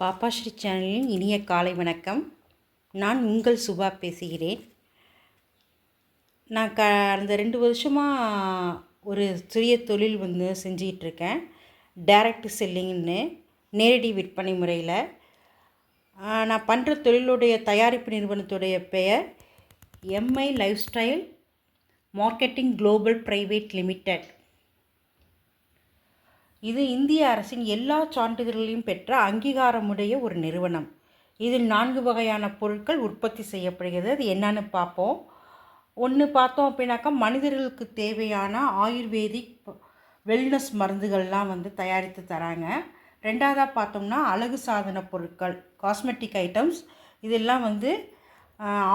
பாப்பா ஸ்ரீ சேனலின் இனிய காலை வணக்கம். நான் உங்கள் சுபா பேசுகிறேன். நான் க அந்த ரெண்டு வருஷமாக ஒரு சிறிய தொழில் வந்து செஞ்சிகிட்ருக்கேன். டைரக்ட் செல்லிங்னு நேரடி விற்பனை முறையில். நான் பண்ணுற தொழிலுடைய தயாரிப்பு நிறுவனத்துடைய பெயர் M I lifestyle marketing global private limited இது இந்திய அரசின் எல்லா சான்றிதழ்களையும் பெற்ற அங்கீகாரமுடைய ஒரு நிறுவனம். இதில் நான்கு வகையான பொருட்கள் உற்பத்தி செய்யப்படுகிறது. அது என்னன்னு பார்ப்போம். ஒன்று பார்த்தோம் அப்படின்னாக்கா மனிதர்களுக்கு தேவையான ஆயுர்வேதிக் வெல்னஸ் மருந்துகள்லாம் வந்து தயாரித்து தராங்க. ரெண்டாவதாக பார்த்தோம்னா அழகு சாதன பொருட்கள் காஸ்மெட்டிக் ஐட்டம்ஸ் இதெல்லாம் வந்து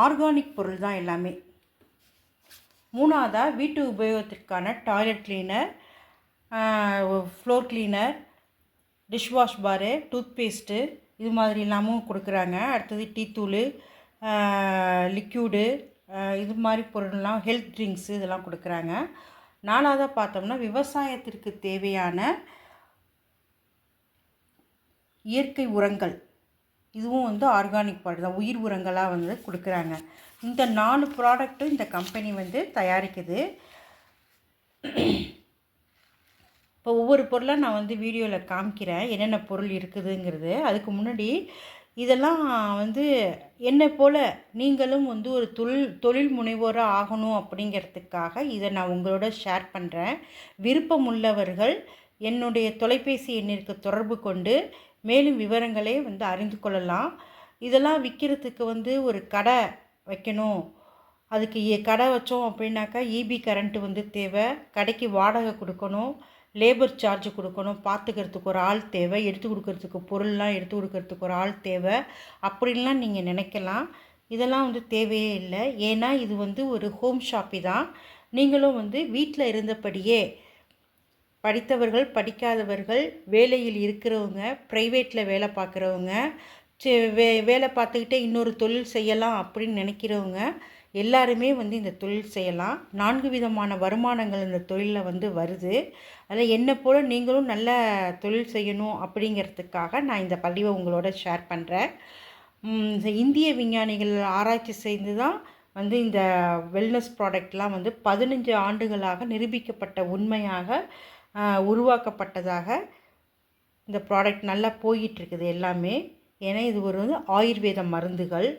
ஆர்கானிக் பொருள் தான் எல்லாமே. மூணாவதாக வீட்டு உபயோகத்திற்கான toilet cleaner floor cleaner dishwash bar toothpaste இது மாதிரி எல்லாமும் கொடுக்குறாங்க. அடுத்தது டீ தூள் லிக்யூடு இது மாதிரி பொருள்லாம் ஹெல்த் ட்ரிங்க்ஸு இதெல்லாம் கொடுக்குறாங்க. நாலாவதாக பார்த்தோம்னா விவசாயத்திற்கு தேவையான இயற்கை உரங்கள். இதுவும் வந்து ஆர்கானிக் ப்ராடக்ட் தான். உயிர் உரங்களாக வந்து கொடுக்குறாங்க. இந்த நாலு ப்ராடக்ட்டும் இந்த கம்பெனி வந்து தயாரிக்குது. இப்போ ஒவ்வொரு பொருளாக நான் வந்து வீடியோவில் காமிக்கிறேன். என்னென்ன பொருள் இருக்குதுங்கிறது. அதுக்கு முன்னாடி இதெல்லாம் வந்து என்னை போல் நீங்களும் வந்து ஒரு தொழில் தொழில் முனைவோராக ஆகணும் அப்படிங்கிறதுக்காக இதை நான் உங்களோட ஷேர் பண்ணுறேன் விருப்பம் உள்ளவர்கள் என்னுடைய தொலைபேசி எண்ணிற்கு தொடர்பு கொண்டு மேலும் விவரங்களை வந்து அறிந்து கொள்ளலாம். இதெல்லாம் விற்கிறதுக்கு வந்து ஒரு கடை வைக்கணும். அதுக்கு கடை வச்சோம் அப்படின்னாக்கா இபி கரண்ட்டு வந்து தேவை. கடைக்கு வாடகை கொடுக்கணும். லேபர் சார்ஜ் கொடுக்கணும் பார்த்துக்கிறதுக்கு ஒரு ஆள் தேவை எடுத்து கொடுக்கறதுக்கு பொருள்லாம் எடுத்து கொடுக்கறதுக்கு ஒரு ஆள் தேவை. அப்படின்லாம் நீங்கள் நினைக்கலாம். இதெல்லாம் வந்து தேவையே இல்லை. ஏன்னா இது வந்து ஒரு ஹோம் ஷாப்பி தான். நீங்களும் வந்து வீட்டில் இருந்தபடியே படித்தவர்கள் படிக்காதவர்கள் வேலையில் இருக்கிறவங்க ப்ரைவேட்டில் வேலை பார்க்குறவங்க வே வேலை பார்த்துக்கிட்டே இன்னொரு தொழில் செய்யலாம் அப்படின்னு நினைக்கிறவங்க எல்லாருமே வந்து இந்த தொழில் செய்யலாம். நான்கு விதமான வருமானங்கள் இந்த தொழிலில் வந்து வருது. அதில் என்னை போல் நீங்களும் நல்ல தொழில் செய்யணும் அப்படிங்கிறதுக்காக நான் இந்த பதிவை உங்களோட ஷேர் பண்ணுறேன் இந்திய விஞ்ஞானிகள் ஆராய்ச்சி செய்து தான் வந்து இந்த வெல்னஸ் ப்ராடக்ட்லாம் வந்து பதினஞ்சு ஆண்டுகளாக நிரூபிக்கப்பட்ட உண்மையாக உருவாக்கப்பட்டதாக இந்த ப்ராடக்ட் நல்லா போயிட்டுருக்குது எல்லாமே. ஏன்னா இது ஒரு வந்து ஆயுர்வேத மருந்துகள்.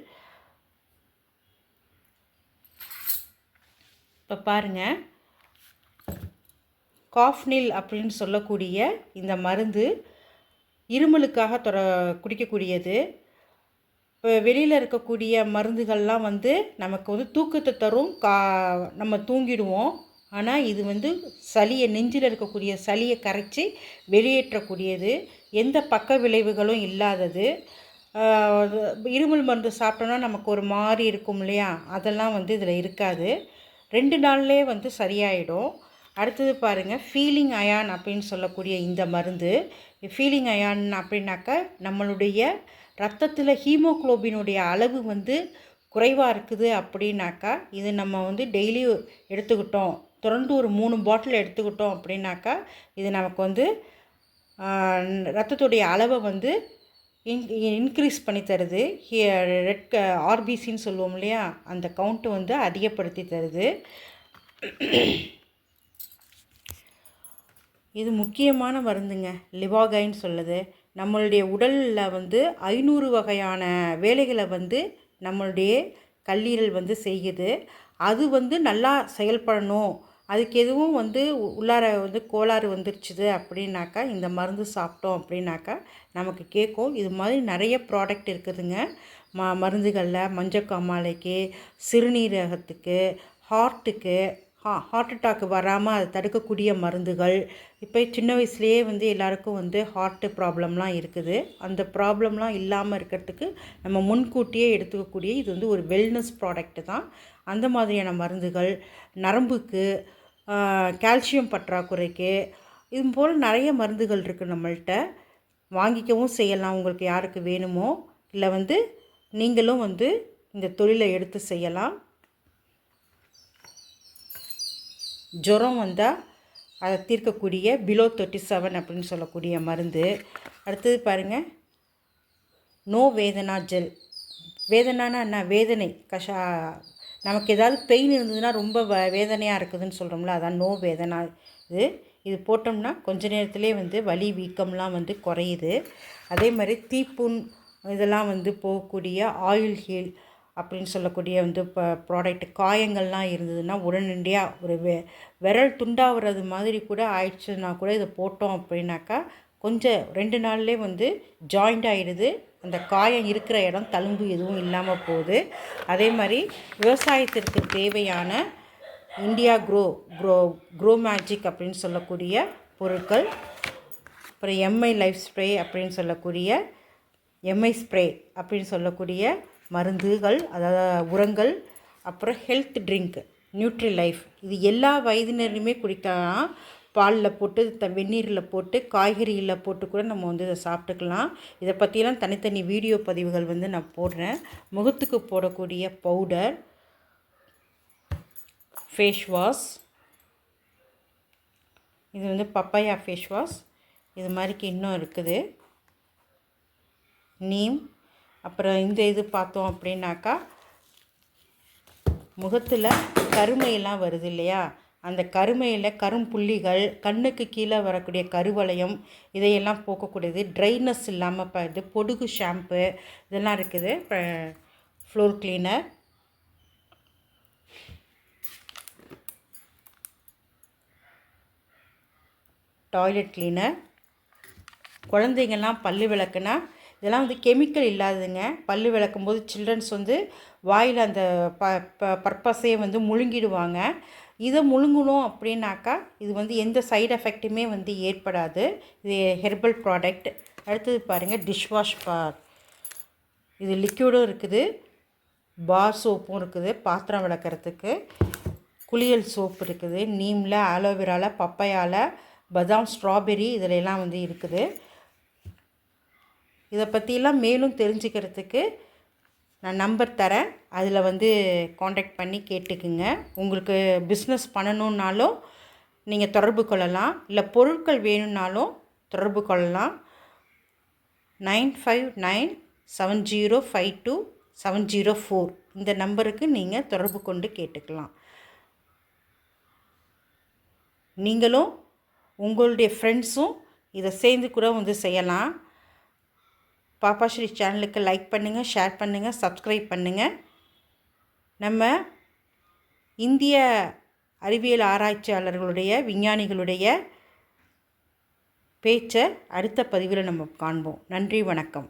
இப்போ பாருங்கள் காஃப்னில் அப்படின்னு சொல்லக்கூடிய இந்த மருந்து இருமலுக்காக தொட குடிக்கக்கூடியது. இப்போ வெளியில் இருக்கக்கூடிய மருந்துகள்லாம் வந்து நமக்கு வந்து தூக்கத்தை தரும். கா நம்ம தூங்கிடுவோம். ஆனால் இது வந்து சளியை நெஞ்சில் இருக்கக்கூடிய சளியை கரைச்சி வெளியேற்றக்கூடியது. எந்த பக்க விளைவுகளும் இல்லாதது. இருமல் மருந்து சாப்பிட்டோன்னா நமக்கு ஒரு மாதிரி இருக்கும் இல்லையா? அதெல்லாம் வந்து இதில் இருக்காது. ரெண்டு நாள்லேயே வந்து சரியாயிடும். அடுத்தது பாருங்கள் ஃபீலிங் அயான் அப்படின்னு சொல்லக்கூடிய இந்த மருந்து. ஃபீலிங் அயான் அப்படின்னாக்கா நம்மளுடைய ரத்தத்தில் ஹீமோகுளோபினுடைய அளவு வந்து குறைவாக இருக்குது அப்படின்னாக்கா இது நம்ம வந்து டெய்லி எடுத்துக்கிட்டோம். தொடர்ந்து ஒரு மூணு பாட்டில் எடுத்துக்கிட்டோம் அப்படின்னாக்கா இது நமக்கு வந்து ரத்தத்துடைய அளவை வந்து இன் இன்க்ரீஸ் பண்ணி தருது. ரெட் ஆர்பிசின்னு சொல்லுவோம் இல்லையா? அந்த கவுண்ட்டு வந்து அதிகப்படுத்தி தருது. இது முக்கியமான மருந்துங்க. லிவாகைன்னு சொல்லுது. நம்மளுடைய உடலில் வந்து ஐநூறு வகையான வேலைகளை வந்து நம்மளுடைய கல்லீரல் வந்து செய்யுது. அது வந்து நல்லா செயல்படணும். அதுக்கு எதுவும் வந்து உள்ளார வந்து கோளாறு வந்துருச்சுது அப்படின்னாக்கா இந்த மருந்து சாப்பிட்டோம் அப்படின்னாக்கா நமக்கு கேட்கும். இது மாதிரி நிறைய ப்ராடக்ட் இருக்குதுங்க. ம மருந்துகளில் மஞ்சக்காமாலைக்கு சிறுநீரகத்துக்கு ஹார்ட்டுக்கு ஹா ஹார்ட் அட்டாக் வராமல் அதை தடுக்கக்கூடிய மருந்துகள். இப்போ சின்ன வயசுலேயே வந்து எல்லாருக்கும் வந்து ஹார்ட்டு ப்ராப்ளம்லாம் இருக்குது. அந்த ப்ராப்ளம்லாம் இல்லாமல் இருக்கிறதுக்கு நம்ம முன்கூட்டியே எடுத்துக்கக்கூடிய இது வந்து ஒரு வெல்னஸ் ப்ராடக்ட் தான். அந்த மாதிரியான மருந்துகள் நரம்புக்கு கால்சியம் பற்றாக்குறைக்கு இது போல் நிறைய மருந்துகள் இருக்குது நம்மள்கிட்ட வாங்கிக்கவும் செய்யலாம். உங்களுக்கு யாருக்கு வேணுமோ இல்லை வந்து நீங்களும் வந்து இந்த தொழிலை எடுத்து செய்யலாம். ஜுரம் வந்தால் அதை தீர்க்கக்கூடிய பிலோ தேர்ட்டி செவன் அப்படின்னு சொல்லக்கூடிய மருந்து. அடுத்தது பாருங்கள் நோ வேதனா ஜெல் வேதனானா என்ன? வேதனை. கஷா நமக்கு ஏதாவது பெயின் இருந்ததுன்னா ரொம்ப வ வேதனையாக இருக்குதுன்னு சொல்கிறோம்ல அதான் நோ வேதனா இது. இது போட்டோம்னா கொஞ்ச நேரத்துலேயே வந்து வலி வீக்கம்லாம் வந்து குறையுது. அதே மாதிரி தீப்புண் இதெல்லாம் வந்து போகக்கூடிய ஆயில் ஹீல் அப்படின்னு சொல்லக்கூடிய வந்து இப்போ ப்ராடக்ட் காயங்கள்லாம் இருந்ததுன்னா உடனடியாக ஒரு வெ விரல் துண்டாகிறது மாதிரி கூட ஆயிடுச்சுன்னா கூட இதை போட்டோம் அப்படின்னாக்கா கொஞ்சம் ரெண்டு நாள்லேயே வந்து ஜாயிண்ட் ஆகிடுது அந்த காயம் இருக்கிற இடம் தழும்பு எதுவும் இல்லாமல் போகுது. அதே மாதிரி விவசாயத்திற்கு தேவையான India grow grow grow magic அப்படின்னு சொல்லக்கூடிய பொருட்கள் அப்புறம் எம்ஐ லைஃப் ஸ்ப்ரே அப்படின்னு சொல்லக்கூடிய எம்ஐ ஸ்ப்ரே அப்படின்னு சொல்லக்கூடிய மருந்துகள் அதாவது உரங்கள் அப்புறம் ஹெல்த் ட்ரிங்க் நியூட்ரி லைஃப் இது எல்லா வயதினருமே குடிக்கலாம் பாலில் போட்டு த வெந்நீரில் போட்டு காய்கறியில் போட்டு கூட நம்ம வந்து இதை சாப்பிட்டுக்கலாம். இதை பற்றியெல்லாம் தனித்தனி வீடியோ பதிவுகள் வந்து நான் போடுறேன். முகத்துக்கு போடக்கூடிய பவுடர் ஃபேஸ் வாஷ் இது வந்து பப்பாயா ஃபேஸ் வாஷ் இது மாதிரிக்கு இன்னும் இருக்குது. நீம் அப்புறம் இந்த இது பார்த்தோம் அப்படின்னாக்கா முகத்தில் கருமையெல்லாம் வருது இல்லையா? அந்த கருமையில் கரும்புள்ளிகள் கண்ணுக்கு கீழே வரக்கூடிய கருவளையம் இதையெல்லாம் போக்கக்கூடியது. ட்ரைனஸ் இல்லாமல் இப்போ இது பொடுகு ஷாம்பு இதெல்லாம் இருக்குது. இப்போ ஃப்ளோர் கிளீனர் டாய்லெட் கிளீனர் குழந்தைங்கள்லாம் பல்லு விளக்குனா இதெல்லாம் வந்து கெமிக்கல் இல்லாததுங்க. பல் விளக்கும் போது சில்ட்ரன்ஸ் வந்து வாயில் அந்த ப ப பர்பஸையே வந்து முழுங்கிடுவாங்க. இதை முழுங்கணும் அப்படின்னாக்கா இது வந்து எந்த சைடு எஃபெக்ட்டுமே வந்து ஏற்படாது. இது ஹெர்பல் ப்ராடக்ட். அடுத்தது பாருங்கள் டிஷ்வாஷ் பார். இது லிக்யூடும் இருக்குது. பார் சோப்பும் இருக்குது. பாத்திரம் விளக்குறதுக்கு குளியல் சோப்பு இருக்குது. நீமில் ஆலோவேராவில் பப்பையால் பதாம் ஸ்ட்ராபெரி இதில் எல்லாம் வந்து இருக்குது. இதை பற்றிலாம் மேலும் தெரிஞ்சுக்கிறதுக்கு நான் நம்பர் தரேன். அதில் வந்து காண்டாக்ட் பண்ணி கேட்டுக்குங்க. உங்களுக்கு பிஸ்னஸ் பண்ணணுன்னாலும் நீங்கள் தொடர்பு கொள்ளலாம். இல்லை பொருட்கள் வேணும்னாலும் தொடர்பு கொள்ளலாம். Nine five nine seven zero five two seven zero four இந்த நம்பருக்கு நீங்கள் தொடர்பு கொண்டு கேட்டுக்கலாம். நீங்களும் உங்களுடைய ஃப்ரெண்ட்ஸும் இதை சேர்ந்து கூட வந்து செய்யலாம். பாப்பா ஸ்ரீ சேனலுக்கு லைக் பண்ணுங்கள் ஷேர் பண்ணுங்கள் சப்ஸ்கிரைப் பண்ணுங்கள் நம்ம இந்திய அறிவியல் ஆராய்ச்சியாளர்களுடைய விஞ்ஞானிகளுடைய பேச்சை அடுத்த பதிவில் நம்ம காண்போம். நன்றி வணக்கம்.